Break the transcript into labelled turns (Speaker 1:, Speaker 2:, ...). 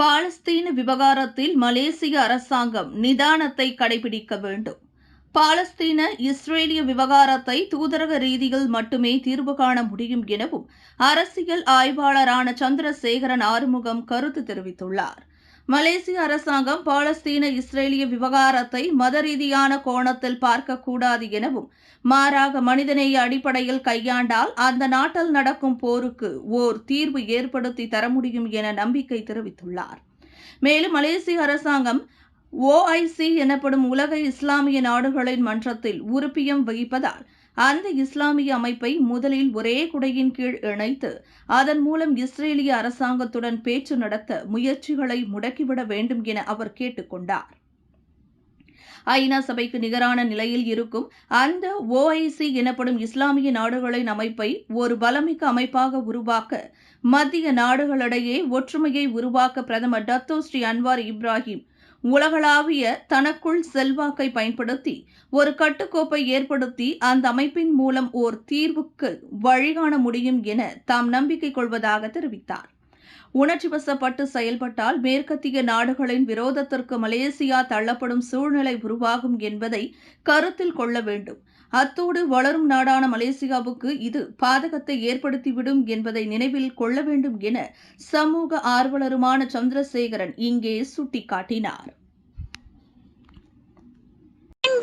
Speaker 1: பாலஸ்தீன விவகாரத்தில் மலேசிய அரசாங்கம் நிதானத்தை கடைபிடிக்க வேண்டும். பாலஸ்தீன இஸ்ரேலிய விவகாரத்தை தூதரக ரீதியில் மட்டுமே தீர்வு காண முடியும் எனவும் அரசியல் ஆய்வாளரான சந்திரசேகரன் ஆறுமுகம் கருத்து தெரிவித்துள்ளார். மலேசிய அரசாங்கம் பாலஸ்தீன இஸ்ரேலிய விவகாரத்தை மத ரீதியான கோணத்தில் பார்க்கக்கூடாது எனவும் மாறாக மனிதநேய அடிப்படையில் கையாண்டால் அந்த நாட்டில் நடக்கும் போருக்கு ஓர் தீர்வு ஏற்படுத்தி தர முடியும் என நம்பிக்கை தெரிவித்துள்ளார். மேலும் மலேசிய அரசாங்கம் ஓஐசி எனப்படும் உலக இஸ்லாமிய நாடுகளின் மன்றத்தில் உறுப்பியம் வகிப்பதால் அந்த இஸ்லாமிய அமைப்பை முதலில் ஒரே குடையின் கீழ் இணைத்து அதன் மூலம் இஸ்ரேலிய அரசாங்கத்துடன் பேச்சு நடத்த முயற்சிகளை முடக்கிவிட வேண்டும் என அவர் கேட்டுக்கொண்டார். ஐநா சபைக்கு நிகரான நிலையில் இருக்கும் அந்த ஓஐசி எனப்படும் இஸ்லாமிய நாடுகளின் அமைப்பை ஒரு பலமிக்க அமைப்பாக உருவாக்க மத்திய நாடுகளிடையே ஒற்றுமையை உருவாக்க பிரதமர் டத்தோ ஸ்ரீ அன்வார் இப்ராஹிம் உலகளாவிய தனக்குள் செல்வாக்கை பயன்படுத்தி ஒரு கட்டுக்கோப்பை ஏற்படுத்தி அந்த அமைப்பின் மூலம் ஓர் தீர்வுக்கு வழிகாண முடியும் என தாம் நம்பிக்கை கொள்வதாக தெரிவித்தார். உணர்ச்சி வசப்பட்டு செயல்பட்டால் மேற்கத்திய நாடுகளின் விரோதத்திற்கு மலேசியா தள்ளப்படும் சூழ்நிலை உருவாகும் என்பதை கருத்தில் கொள்ள வேண்டும். அத்தோடு வளரும் நாடான மலேசியாவுக்கு இது பாதகத்தை ஏற்படுத்திவிடும் என்பதை நினைவில் கொள்ள வேண்டும் என சமூக ஆர்வலருமான சந்திரசேகரன் இங்கே சுட்டிக்காட்டினார்.